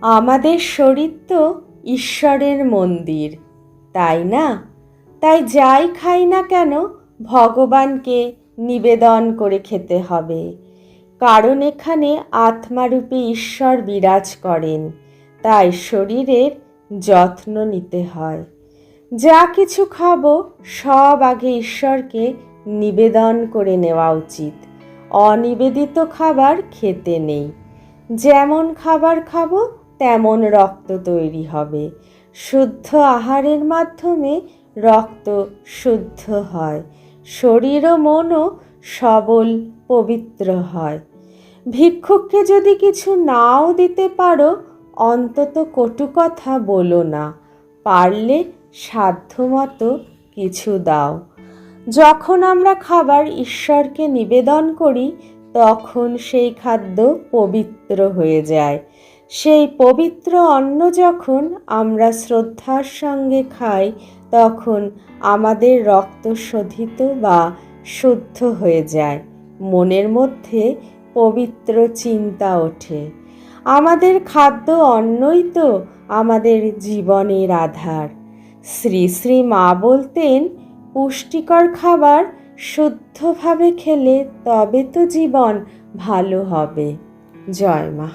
আমাদের শরীর তো ঈশ্বরের মন্দির, তাই না? তাই যাই খাই না কেন, ভগবানকে নিবেদন করে খেতে হবে। কারণ এখানে আত্মারূপী ঈশ্বর বিরাজ করেন, তাই শরীরের যত্ন নিতে হয়। যা কিছু খাব, সব আগে ঈশ্বরকে নিবেদন করে নেওয়া উচিত। অনিবেদিত খাবার খেতে নেই। যেমন খাবার খাব তেমন রক্ত তৈরি হবে। শুদ্ধ আহারের মাধ্যমে রক্ত শুদ্ধ হয়। শরীর ও মনও সবল, পবিত্র হয়। ভিক্ষুককে যদি কিছু নাও দিতে পারো, অন্তত কটু কথা বলো না। পারলে সাধ্যমতো কিছু দাও। যখন আমরা খাবার ঈশ্বরকে নিবেদন করি, তখন সেই খাদ্য পবিত্র হয়ে যায়। সেই পবিত্র অন্ন যখন আমরা শ্রদ্ধার সঙ্গে খাই, তখন আমাদের রক্ত শোধিত বা শুদ্ধ হয়ে যায়। মনের মধ্যে পবিত্র চিন্তা ওঠে। আমাদের খাদ্য অন্নই তো আমাদের জীবনের আধার। শ্রী শ্রী মা বলতেন, পুষ্টিকর খাবার শুদ্ধভাবে খেলে তবে তো জীবন ভালো হবে। জয় মা।